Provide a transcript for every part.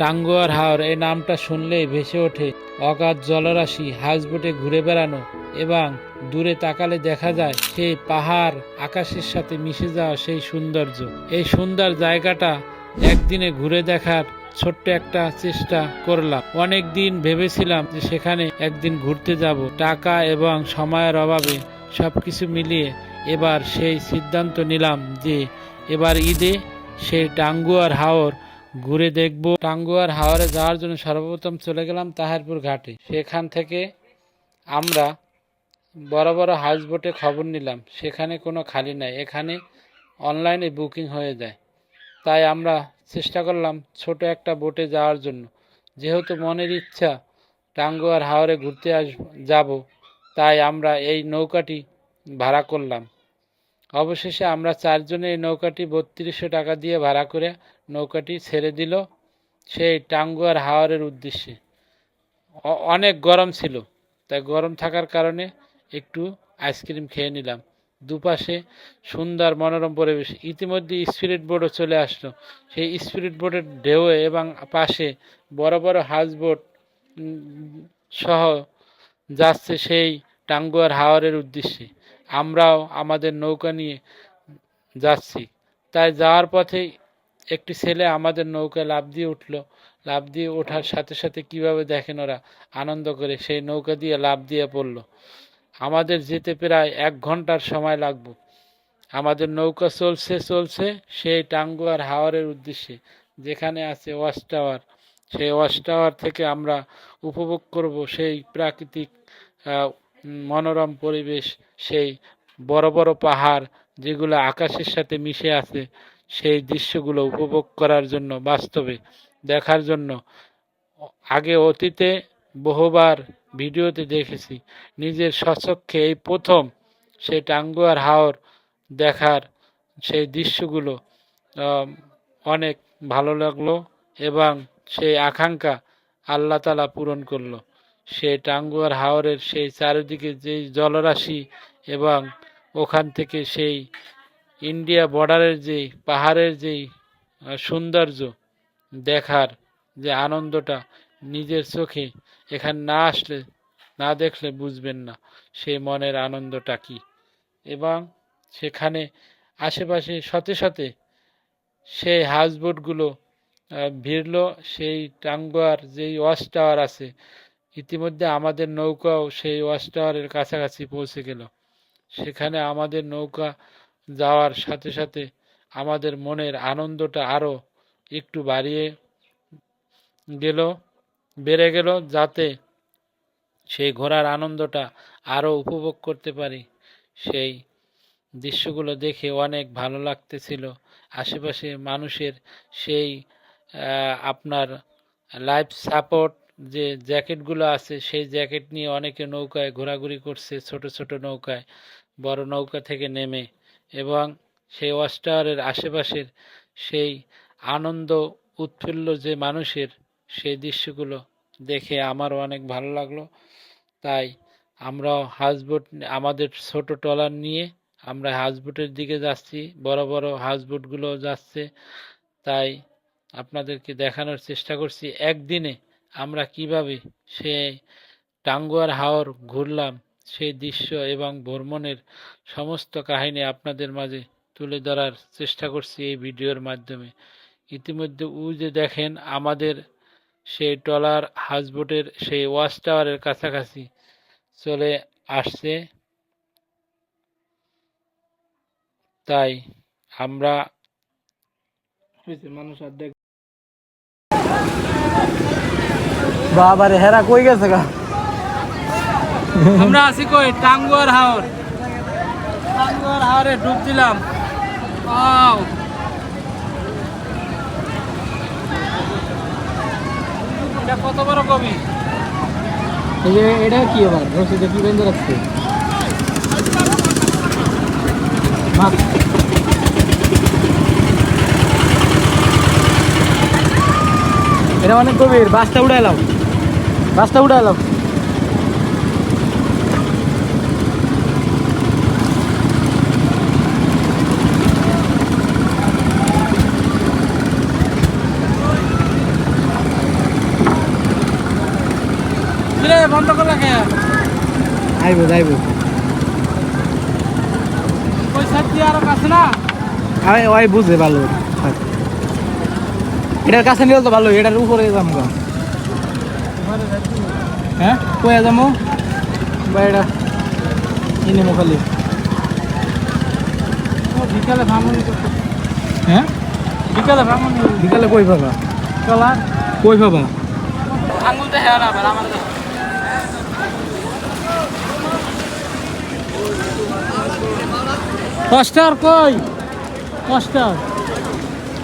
টাঙ্গুয়ার হাওর এই নামটা শুনলেই ভেসে ওঠে অগাধ জলরাশি হাউসবোটে ঘুরে বেড়ানো এবং দূরে তাকালে দেখা যায় সেই পাহাড় আকাশের সাথে মিশে যাওয়া সেই সৌন্দর্য। এই সুন্দর জায়গাটা একদিনে ঘুরে দেখার ছোট্ট একটা চেষ্টা করলাম। অনেক দিন ভেবেছিলাম যে সেখানে একদিন ঘুরতে যাব। টাকা এবং সময়ের অভাবে সব কিছু মিলিয়ে এবার সেই সিদ্ধান্ত নিলাম যে এবার ঈদে সেই টাঙ্গুয়ার হাওর ঘুরে দেখব টাঙ্গুয়ার হাওরে যাওয়ার জন্য সর্বপ্রথম চলে গেলাম তাহারপুর ঘাটে। সেখান থেকে আমরা বড় বড় হাউস বোটে খবর নিলাম, সেখানে কোনো খালি নাই, এখানে অনলাইনে বুকিং হয়ে যায়। তাই আমরা চেষ্টা করলাম ছোট একটা বোটে যাওয়ার জন্য। যেহেতু মনের ইচ্ছা টাঙ্গুয়ার হাওরে ঘুরতে আস, যাব, তাই আমরা এই নৌকাটি ভাড়া করলাম। অবশেষে আমরা চারজনে এই নৌকাটি বত্রিশশো টাকা দিয়ে ভাড়া করে নৌকাটি ছেড়ে দিল সেই টাঙ্গুয়ার হাওরের উদ্দেশ্যে। অনেক গরম ছিল, তাই গরম থাকার কারণে একটু আইসক্রিম খেয়ে নিলাম। দুপাশে সুন্দর মনোরম পরিবেশ। ইতিমধ্যে স্পিরিট বোটও চলে আসলো। সেই স্পিরিট বোটের ঢেউয়ে এবং পাশে বড় বড় হাউস বোট সহ যাচ্ছে সেই টাঙ্গুয়ার হাওরের উদ্দেশ্যে। আমরাও আমাদের নৌকা নিয়ে যাচ্ছি। তাই যাওয়ার পথে একটি ছেলে আমাদের নৌকায় লাফ দিয়ে উঠল। লাফ দিয়ে ওঠার সাথে সাথে কীভাবে দেখেন ওরা? আনন্দ করে সেই নৌকা দিয়ে লাফ দিয়ে পড়ল। আমাদের যেতে প্রায় এক ঘণ্টার সময় লাগবে। আমাদের নৌকা চলছে চলছে সেই টাঙ্গুয়ার হাওরের উদ্দেশ্যে। যেখানে আছে ওয়াচ টাওয়ার। সেই ওয়াশ টাওয়ার থেকে আমরা উপভোগ করব সেই প্রাকৃতিক মনোরম পরিবেশ, সেই বড় বড় পাহাড় যেগুলো আকাশের সাথে মিশে আছে, সেই দৃশ্যগুলো উপভোগ করার জন্য, বাস্তবে দেখার জন্য। আগে অতীতে বহুবার ভিডিওতে দেখেছি, নিজের স্বচক্ষে এই প্রথম সেই টাঙ্গুয়ার হাওর দেখার সেই দৃশ্যগুলো অনেক ভালো লাগল এবং সেই আকাঙ্ক্ষা আল্লাহ তালা পূরণ করল। সেই টাঙ্গুয়ার হাওরের সেই চারিদিকে যেই জলরাশি এবং ওখান থেকে সেই ইন্ডিয়া বর্ডারের যেই পাহাড়ের যেই সৌন্দর্য দেখার যে আনন্দটা নিজের চোখে এখানে না আসলে, না দেখলে বুঝবেন না সেই মনের আনন্দটা কি। এবং সেখানে আশেপাশে সাথে সাথে সেই হাউসবোটগুলো ভিড়ল, সেই টাঙ্গুয়ার যেই ওয়াচ টাওয়ার আছে ইতিমধ্যে আমাদের নৌকাও সেই ওয়াচ টাওয়ারের কাছাকাছি পৌঁছে গেল। সেখানে আমাদের নৌকা যাওয়ার সাথে সাথে আমাদের মনের আনন্দটা আরও একটু বাড়িয়ে গেল, বেড়ে গেল, যাতে সেই ঘোরার আনন্দটা আরও উপভোগ করতে পারি। সেই দৃশ্যগুলো দেখে অনেক ভালো লাগতেছিল। আশেপাশে মানুষের সেই আপনার লাইফ সাপোর্ট যে জ্যাকেটগুলো আছে, সেই জ্যাকেট নিয়ে অনেকে নৌকায় ঘোরাঘুরি করছে, ছোট ছোট নৌকায়, বড় নৌকা থেকে নেমে এবং সেই ওয়াস্টারের আশেপাশের সেই আনন্দ, উৎফুল্ল যে মানুষের সেই দৃশ্যগুলো দেখে আমারও অনেক ভালো লাগল। তাই আমরাও হাউসবোট, আমাদের ছোট ট্রলার নিয়ে আমরা হাউসবোটের দিকে যাচ্ছি, বড় বড় হাউসবোটগুলো যাচ্ছে। তাই আপনাদেরকে দেখানোর চেষ্টা করছি, একদিনে আমরা কীভাবে সে টাঙ্গুয়ার হাওর ঘুরলাম সেই দৃশ্য এবং ভ্রমণের সমস্ত কাহিনী আপনাদের মাঝে তুলে ধরার চেষ্টা করছি এই ভিডিওর মাধ্যমে। ইতিমধ্যে উ যে দেখেন, আমাদের সেই ট্রলার হাউসবোটের সেই ওয়াচ টাওয়ারের কাছাকাছি চলে আসছে। তাই আমরা মানুষ আর দেখ বাবারে হেরা কই গেছে গা? আমরা আছি কই? টাঙ্গুয়ার হাওর। টাঙ্গুয়ার হাওরে ডুব দিলাম! এটা কত বড় কবি? এই যে এটা কি আবার? রসিদে কি বেঁধে রাখছে? মাছ। এটা অনেক গভীর বাসটা উড়াইলাম। বাসটা উড়াইলাম কিরে বন্ধ করলা কে? আইব যাইব। সাইড দিয়ে আরও কাছে না? আমি ওই বুঝে ভালো। এটার কাছে নিলে তো ভালো এটার উপরে যাম গা। হ্যাঁ? কয়ে যাব বা এটা ইনে মোকালি বিকালে হ্যাঁ? বিকালে বিকালে কই পাবা? চলা কই পাবা? আঙুল দেখে না আবার আমার কষ্টার কই? কষ্টার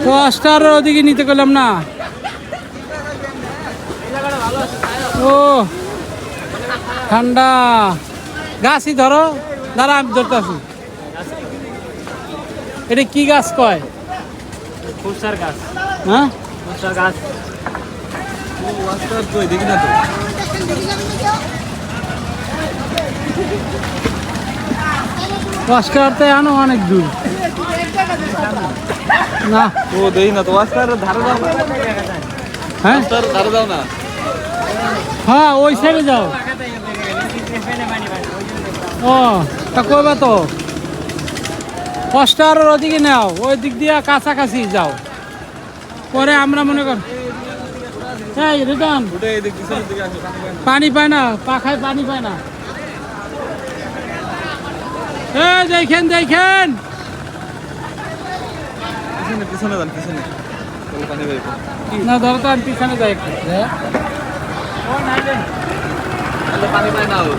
কষ্টার ওদিকে নিতে গেলাম না। ও ঠান্ডা। গাছই ধরো দাঁড়া আমি ধরতেছি। এটা কি গাছ কয়? খুরসার গাছ। হ্যাঁ? গাছ। দেখি না তো কষ্টারতে আনো অনেক দূর। না। ও দেখি না তো ধারে না। হ্যাঁ? ধারে যাও না। হ্যাঁ ওই সাইডে যাও। ও তা কইবা তো? কষ্টার ওদিকে নাও ওই দিক দিয়ে কাছাকাছি যাও। পরে আমরা মনে কর এই রিটার্ন পানি পায় না। পাখায় পানি পায় না। দেখেন দেখেন। পিছনে পিছনে যান পিছনে। না আমি পিছনে যাই একটু তাহলে পানি পায় না ও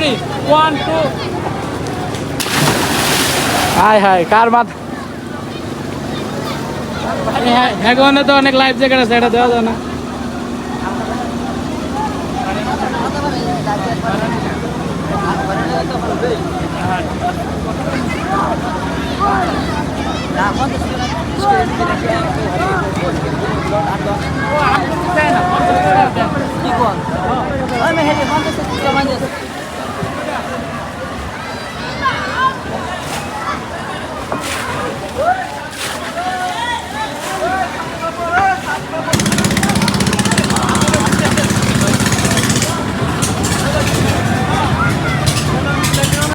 রেডি ওয়ান টু হায় হায় কার মাথা? এখানে তো অনেক লাইফ জ্যাকেট আছে, এটা দেওয়া যায় না। কি কোন আমি হেরে বন্ধ করতে